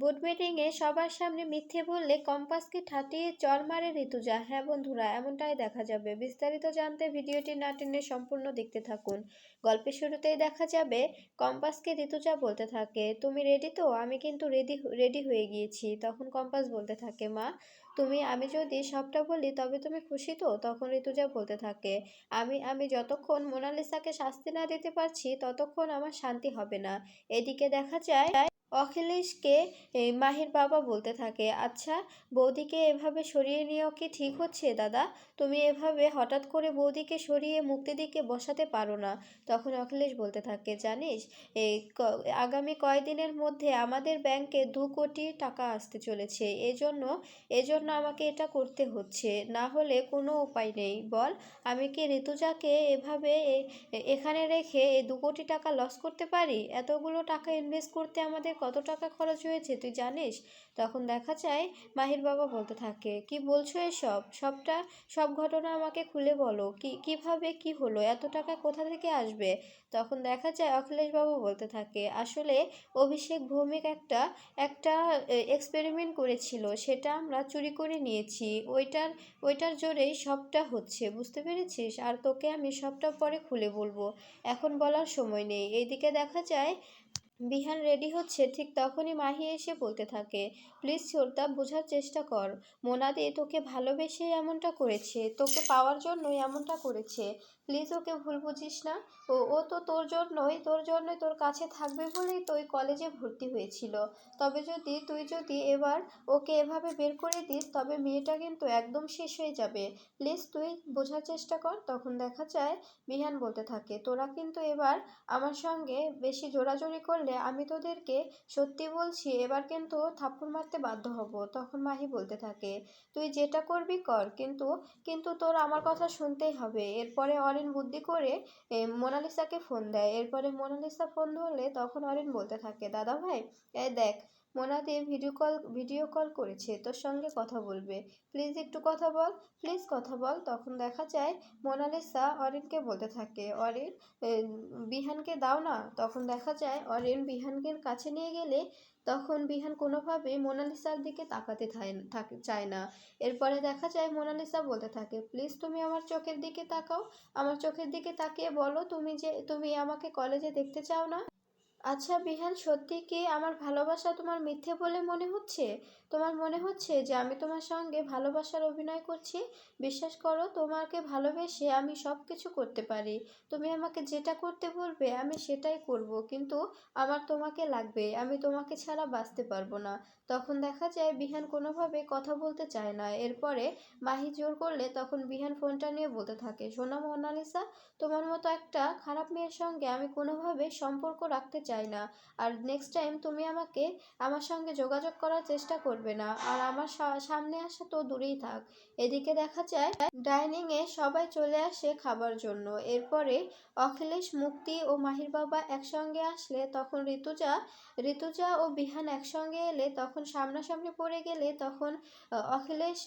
Board মিটিংয়ে সবার সামনে মিথ্যে বললে কম্পাসকে ঠাটিয়ে চর মারে ঋতুজা হ্যাঁ বন্ধুরা, এমনটাই দেখা যাবে। বিস্তারিত জানতে ভিডিওটি না টেনে সম্পূর্ণ দেখতে থাকুন। গল্পের শুরুতেই দেখা যাবে, কম্পাসকে ঋতুজা বলতে থাকে, তুমি রেডি তো? আমি কিন্তু রেডি রেডি হয়ে গিয়েছি। তখন কম্পাস বলতে থাকে, মা, তুমি, আমি যদি সবটা বলি, তবে তুমি খুশি তো? তখন ঋতুজা বলতে থাকে, আমি আমি যতক্ষণ মোনালিসাকে শাস্তি না দিতে পারছি, ততক্ষণ আমার শান্তি হবে না। এদিকে দেখা যায় অখিলেশকে মাহির বাবা বলতে থাকে আচ্ছা বৌদিকে এভাবে সরিয়ে নেওয়া কি ঠিক হচ্ছে, দাদা? তুমি এভাবে হঠাৎ করে বৌদিকে সরিয়ে মুক্তিদিকে বসাতে পারো না। তখন অখিলেশ বলতে থাকে, জানিস এই আগামী কয়দিনের মধ্যে আমাদের ব্যাংকে দু কোটি টাকা আসতে চলেছে। এজন্য এজন্য আমাকে এটা করতে হচ্ছে। না হলে কোনো উপায় নেই। বল, আমি কি ঋতুজাকে এভাবে এখানে রেখে এই দু কোটি টাকা লস করতে পারি? এতগুলো টাকা ইনভেস্ট করতে আমাদের কত টাকা খরচ হয়েছে তুই জানিস? তখন দেখা যায় মাহির বাবা বলতে থাকে, কি বলছো এসব? সবটা, সব ঘটনা আমাকে খুলে বলো। কি, কীভাবে কি হলো? এত টাকা কোথা থেকে আসবে? তখন দেখা যায় অখিলেশ বাবু বলতে থাকে, আসলে অভিষেক ভৌমিক একটা একটা এক্সপেরিমেন্ট করেছিল। সেটা আমরা চুরি করে নিয়েছি। ওইটার ওইটার জোরেই সবটা হচ্ছে। বুঝতে পেরেছিস? আর তোকে আমি সবটা পরে খুলে বলব। এখন বলার সময় নেই। এইদিকে দেখা যায় বিহান রেডি হচ্ছে, ঠিক তখনই মাহি এসে বলতে থাকে, প্লিজ ছোটদা, বোঝার চেষ্টা কর। মোনাদি তোকে ভালোবেসে এমনটা করেছে, তোকে পাওয়ার জন্যই এমনটা করেছে। প্লিজ ওকে ভুল বুঝিস না। ও ও তো তোর জন্যই তোর জন্যই তোর কাছে থাকবে বলেই তো ওই কলেজে ভর্তি হয়েছিল। তবে যদি, তুই যদি এবার ওকে এভাবে বের করে দিস, তবে মেয়েটা কিন্তু একদম শেষ হয়ে যাবে। প্লিজ তুই বোঝার চেষ্টা কর, তখন দেখা যায় বিহান বলতে থাকে, তোরা কিন্তু এবার আমার সঙ্গে বেশি জোরাজোরি করলে আমি তোদেরকে সত্যি বলছি, এবার কিন্তু থাপ্পড় মারতে বাধ্য হব। তখন মাহি বলতে থাকে, তুই যেটা করবি কর, কিন্তু কিন্তু তোর আমার কথা শুনতেই হবে। এরপরে অরিন বুদ্ধি করে মোনালিসাকে ফোন দেয়। এরপরে মোনালিসা ফোন ধরলে তখন অরিন বলতে থাকে দাদা ভাই এই দেখ মোনাদি ভিডিও কল ভিডিও কল করেছে, তোর সঙ্গে কথা বলবে। প্লিজ একটু কথা বল প্লিজ কথা বল। তখন দেখা যায় মোনালিসা অরিনকে বলতে থাকে, অরিন বিহানকে দাও না। তখন দেখা যায় অরিন বিহানকে কাছে নিয়ে গেলে তখন বিহান কোনোভাবে মোনালিসার দিকে তাকাতে থাকে, চায় না। এরপরে দেখা যায় মোনালিসা বলতে থাকে প্লিজ তুমি আমার চোখের দিকে তাকাও। আমার চোখের দিকে তাকিয়ে বলো তুমি যে, তুমি আমাকে কলেজে দেখতে চাও না? আচ্ছা বিহান সত্যি কি আমার ভালোবাসা তোমার মিথ্যে বলে মনে হচ্ছে? তোমার মনে হচ্ছে যে আমি তোমার সঙ্গে ভালোবাসার অভিনয় করছি? বিশ্বাস করো, তোমাকে ভালোবেসে আমি সব কিছু করতে পারি। তুমি আমাকে যেটা করতে বলবে, আমি সেটাই করব। কিন্তু আমার তোমাকে লাগবে, আমি তোমাকে ছাড়া বাঁচতে পারব না। তখন দেখা যায় বিহান কোনোভাবে কথা বলতে চায় না। এরপরে মাহি জোর করলে তখন বিহান ফোনটা নিয়ে বলতে থাকে, শোনা মোনালিসা, তোমার মতো একটা খারাপ মেয়ের সঙ্গে আমি কোনোভাবে সম্পর্ক রাখতে চাই না। আর নেক্সট টাইম তুমি আমাকে, আমার সঙ্গে যোগাযোগ করার চেষ্টা করবে না। আর আমার সামনে আসা তো দূরেই থাক। এদিকে দেখা যায়, ডাইনিংয়ে সবাই চলে আসে খাবার জন্য। এরপরে অখিলেশ, মুক্তি ও মাহির বাবা একসঙ্গে আসলে তখন ঋতুজা ঋতুজা ও বিহান একসঙ্গে এলে তখন সামনাসামনি পড়ে গেলে তখন অখিলেশ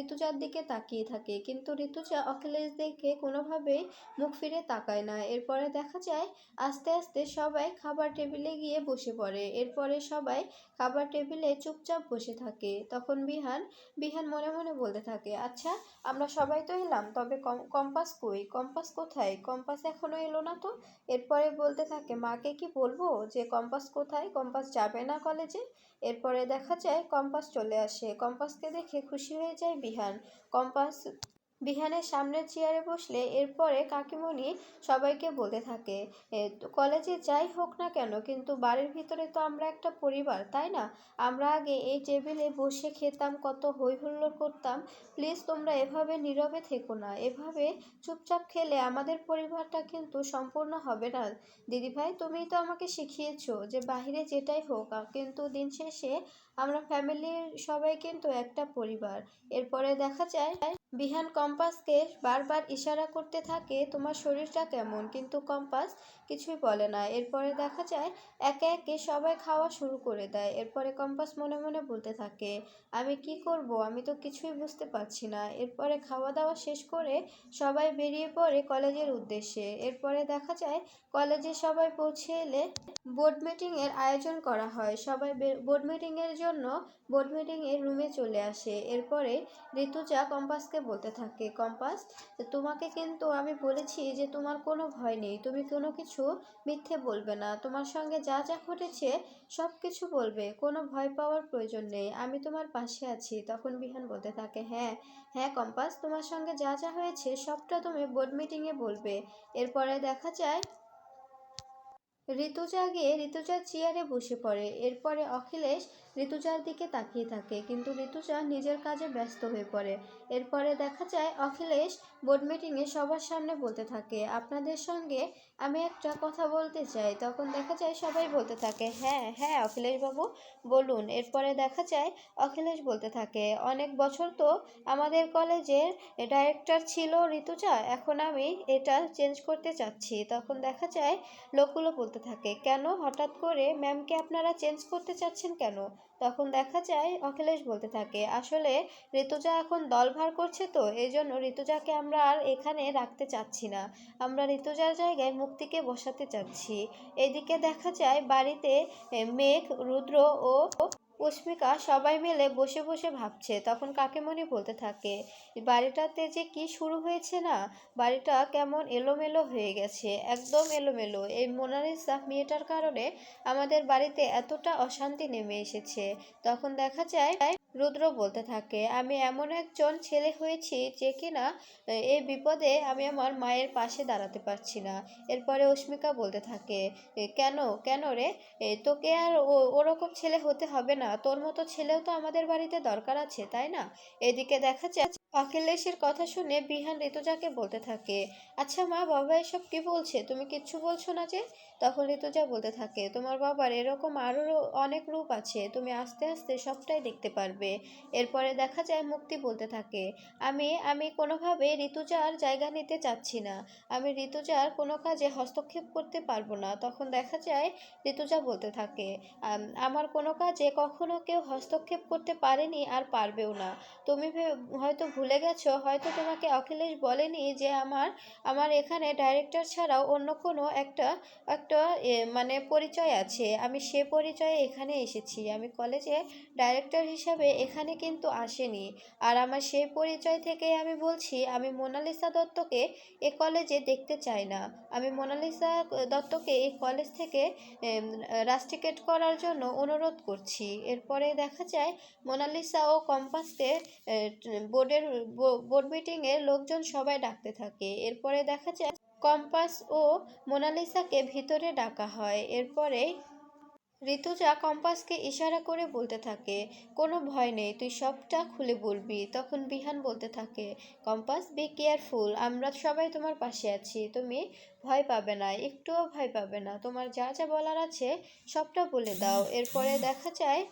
ঋতুজার দিকে তাকিয়ে থাকে। কিন্তু ঋতুজা অখিলেশ দেখে কোনোভাবেই মুখ ফিরে তাকায় না। এরপরে দেখা যায়, আস্তে আস্তে সবাই খাবার টেবিলে গিয়ে বসে পড়ে। এরপরে সবাই খাবার টেবিলে চুপচাপ বসে থাকে। তখন বিহান বিহান মনে মনে বলতে থাকে আচ্ছা আমরা সবাই তো এলাম, তবে কম্পাস কই? কম্পাস কোথায়? কম্পাস এখনও এলো না তো? এরপরে বলতে থাকে, মাকে কি বলব যে কম্পাস কোথায়? কম্পাস যাবে না কলেজে? এরপরে দেখা যায়, কম্পাস চলে আসে। কম্পাসকে দেখে খুশি হয়ে যায় বিহান। কম্পাস বিহানের সামনের চেয়ারে বসলে এরপরে কাকিমণি সবাইকে বলতে থাকে এ, কলেজে যাই হোক না কেন কিন্তু বাড়ির ভিতরে তো আমরা একটা পরিবার তাই না? আমরা আগে এই টেবিলে বসে খেতাম কত হই হুল্লোড় করতাম। প্লিজ তোমরা এভাবে নীরবে থেকো না এভাবে চুপচাপ খেলে আমাদের পরিবারটা কিন্তু সম্পূর্ণ হবে না। দিদিভাই তুমিই তো আমাকে শিখিয়েছো যে বাইরে যেটাই হোক কিন্তু দিন শেষে আমরা ফ্যামিলির সবাই কিন্তু একটা পরিবার। এরপরে দেখা যায়, বিহান কম্পাসকে বারবার ইশারা করতে থাকে, তোমার শরীরটা কেমন? কিন্তু কম্পাস কিছুই বলে না। এরপরে দেখা যায়, একে একে সবাই খাওয়া শুরু করে দেয়। এরপরে কম্পাস মনে মনে বলতে থাকে, আমি কি করব? আমি তো কিছুই বুঝতে পারছি না। এরপরে খাওয়া দাওয়া শেষ করে সবাই বেরিয়ে পড়ে কলেজের উদ্দেশ্যে। এরপরে দেখা যায়, কলেজে সবাই পৌঁছে এলে বোর্ড মিটিংয়ের আয়োজন করা হয়। সবাই বোর্ড মিটিংয়ের জন্য বোর্ড মিটিংয়ের রুমে চলে আসে। এরপরে ঋতুজা কম্পাসকে বলতে থাকে, কম্পাস, তোমাকে কিন্তু আমি বলেছি যে তোমার কোনো ভয় নেই, তুমি কোনো কিছু মিথ্যে বলবে না। তোমার সঙ্গে যা যা ঘটেছে সব কিছু বলবে, কোনো ভয় পাওয়ার প্রয়োজন নেই। আমি তোমার পাশে আছি। তখন বিহান বলতে থাকে হ্যাঁ হ্যাঁ কম্পাস, তোমার সঙ্গে যা যা হয়েছে সবটা তুমি বোর্ড মিটিংয়ে বলবে। এরপরে দেখা যায়, ঋতুজা গিয়ে ঋতুজার চেয়ারে বসে পড়ে। এরপরে অখিলেশ ঋতুজার দিকে তাকিয়ে থাকে, কিন্তু ঋতুজা নিজের কাজে ব্যস্ত হয়ে পড়ে। এরপরে দেখা যায়, অখিলেশ বোর্ড মিটিংয়ে সবার সামনে বলতে থাকে, আপনাদের সঙ্গে আমি একটা কথা বলতে চাই। তখন দেখা যায়, সবাই বলতে থাকে হ্যাঁ হ্যাঁ অখিলেশবাবু, বলুন। এরপরে দেখা যায়, অখিলেশ বলতে থাকে, অনেক বছর তো আমাদের কলেজের ডাইরেক্টর ছিল ঋতুজা, এখন আমি এটা চেঞ্জ করতে চাচ্ছি। তখন দেখা যায়, লোকগুলো বলতে থাকে, কেন? হঠাৎ করে ম্যামকে আপনারা চেঞ্জ করতে চাচ্ছেন কেন? তখন দেখা যায় অখিলেশ বলতে থাকে, আসলে ঋতুজা এখন দল ভার করছে তো এই জন্য ঋতুজাকে আমরা আর এখানে রাখতে চাচ্ছি না। আমরা ঋতুজার জায়গায় মুক্তিকে বসাতে চাচ্ছি। এদিকে দেখা যায় বাড়িতে মেঘ, রুদ্র ও অস্মিকা সবাই মিলে বসে বসে ভাবছে, তখন কাকিমণি বলতে থাকে, বাড়িটাতে যে কি শুরু হয়েছে না? বাড়িটা কেমন এলোমেলো হয়ে গেছে, একদম এলোমেলো। এই মোনালিসা মেয়েটার কারণে আমাদের বাড়িতে এতটা অশান্তি নেমে এসেছে। তখন দেখা যায় রুদ্র বলতে থাকে আমি এমন একজন ছেলে হয়েছি যে কিনা এই বিপদে আমি আমার মায়ের পাশে দাঁড়াতে পারছি না। এরপরে অস্মিকা বলতে থাকে "এ, কেন কেন রে? তোকে আর ওরকম ছেলে হতে হবে না। তোর মতো ছেলেও তো আমাদের বাড়িতে দরকার আছে তাই না? এদিকে দেখা যায় অখিলেশের কথা শুনে বিহান ঋতুজাকে বলতে থাকে আচ্ছা মা, বাবা এসব কি বলছে? তুমি কিচ্ছু বলছো না যে? তখন ঋতুজা বলতে থাকে, তোমার বাবার এরকম আরও অনেক রূপ আছে, তুমি আস্তে আস্তে সবটাই দেখতে পারবে। এরপরে দেখা যায় মুক্তি বলতে থাকে, আমি আমি কোনোভাবে ঋতুজার জায়গা নিতে চাচ্ছি না। আমি ঋতুজার কোনো কাজে হস্তক্ষেপ করতে পারব না। তখন দেখা যায় ঋতুজা বলতে থাকে আমার কোনো কাজে কখনো কেউ হস্তক্ষেপ করতে পারেনি আর পারবেও না। তুমি হয়তো ভুলে গেছো? হয়তো তোমাকে অখিলেশ বলেনি যে আমার আমার এখানে ডাইরেক্টর ছাড়াও অন্য কোনো একটা একটা মানে পরিচয় আছে। আমি সে পরিচয়ে এখানে এসেছি। আমি কলেজে ডাইরেক্টর হিসাবে এখানে কিন্তু আসেনি। আর আমার সেই পরিচয় থেকেই আমি বলছি, আমি মোনালিসা দত্তকে এ কলেজে দেখতে চাই না। আমি মোনালিসা দত্তকে এই কলেজ থেকে রাস্টিকেট করার জন্য অনুরোধ করছি। এরপরে দেখা যায়, মোনালিসা ও কম্পাসকে বোর্ডের বোর্ড মিটিংয়ে লোকজন সবাই ডাকতে থাকে। এরপরে দেখা যায়, কম্পাস ও মোনালিসাকে ভিতরে ডাকা হয়। এরপরে ঋতুজা কম্পাসকে ইশারা করে বলতে থাকে, কোনো ভয় নেই, তুই সবটা খুলে বলবি। তখন বিহান বলতে থাকে, কম্পাস বি কেয়ারফুল আমরা সবাই তোমার পাশে আছি, তুমি ভয় পাবে না, একটুও ভয় পাবে না। তোমার যা যা বলার আছে সবটা বলে দাও। এরপরে দেখা যায়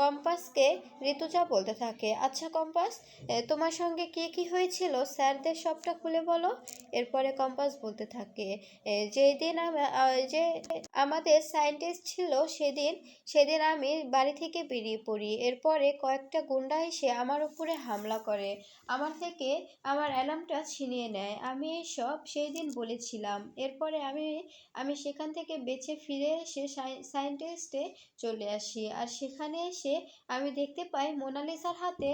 কম্পাসকে ঋতুজা বলতে থাকে। আচ্ছা কম্পাস তোমার সঙ্গে কি কি হয়েছিল? স্যারদের সবটা খুলে বলো। এরপরে কম্পাস বলতে থাকে যেই দিন যে আমাদের সায়েন্টিস্ট ছিল সেদিন সেদিন আমি বাড়ি থেকে বেরিয়ে পড়ি। এরপরে কয়েকটা গুন্ডা এসে আমার উপরে হামলা করে। আমার থেকে আমার অ্যালার্মটা ছিনিয়ে নেয়। আমি সব সেই দিন বলেছিলাম। এরপরে আমি আমি সেখান থেকে বেঁচে ফিরে এসে সায়েন্টিস্টে চলে আসি। আর সেখানে এসে আমি দেখতে পাই মোনালিসার হাতে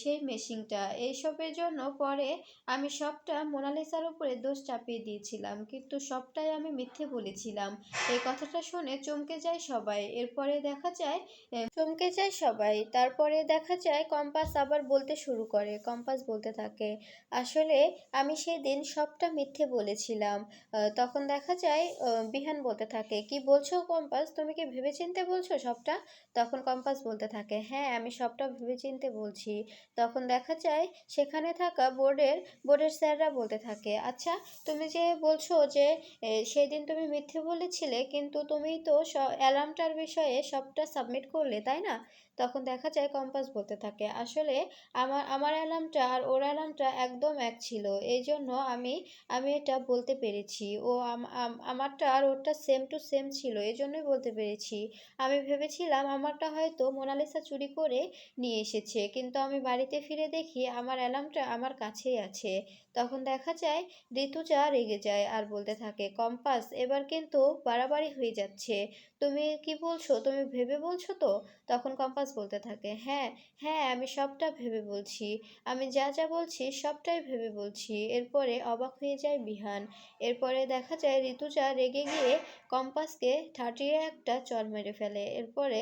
সেই মেশিনটা। এইসবের জন্য পরে আমি সবটা মোনালিসার উপরে দোষ চাপিয়ে দিয়েছিলাম, কিন্তু সবটাই আমি মিথ্যে বলেছিলাম। এই কথাটা শুনে চমকে যায় সবাই। এরপরে দেখা যায় চমকে যায় সবাই। তারপরে দেখা যায় কম্পাস আবার বলতে শুরু করে, কম্পাস বলতে থাকে, আসলে আমি সেই দিন সবটা মিথ্যে বলেছিলাম। তখন দেখা যায় বিহান বলতে থাকে, কি বলছো কম্পাস? তুমি কি ভেবেচিন্তে বলছো সবটা? তখন কম্পাস বলতে থাকে। হ্যাঁ আমি সবটা ভেবেচিন্তে বলছি। তখন দেখা যায় সেখানে থাকা বোর্ডের বোর্ডের স্যাররা বলতে থাকে আচ্ছা তুমি যে বলছো যে সেদিন তুমি মিথ্যে বলেছিলে, কিন্তু তুমি তো অ্যালার্মটার বিষয়ে সবটা সাবমিট করলে, তাই না? তখন দেখা যায় কম্পাস বলতে থাকে, আসলে আমার আমার অ্যালার্মটা আর ওর অ্যালার্মটা একদম এক ছিল এই জন্য আমি আমি এটা বলতে পেরেছি। ও আম- আম- আমারটা আর ওরটা সেম টু সেম ছিল এই জন্যই বলতে পেরেছি। আমি ভেবেছিলাম আমারটা হয়তো মোনালিসা চুরি করে নিয়ে এসেছে। কিন্তু আমি বাড়িতে ফিরে দেখি আমার অ্যালার্মটা আমার কাছেই আছে। তখন দেখা যায় ঋতুজা রেগে যায় আর বলতে থাকে, কম্পাস, এবার কিন্তু বাড়াবাড়ি হয়ে যাচ্ছে। তুমি কি বলছো? তুমি ভেবে বলছো তো? তখন কম্পাস বলতে থাকে হ্যাঁ হ্যাঁ আমি সবটা ভেবে বলছি। আমি যা যা বলছি সবটাই ভেবে বলছি। এরপরে অবাক হয়ে যায় বিহান। এরপরে দেখা যায় ঋতুজা রেগে গিয়ে কম্পাসকে ঠাটিয়ে একটা চর মেরে ফেলে। এরপরে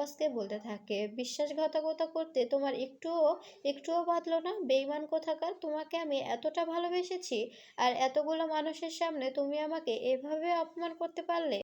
কম্পাসকে বলতে থাকে। বিশ্বাসঘাতকতা করতে তোমার একটুও একটুও বাদল না? বেইমান কোথাকার? তোমাকে আমি এতটা ভালোবেসেছি? আর এতগুলো মানুষের সামনে তুমি আমাকে এভাবে অপমান করতে পারলে?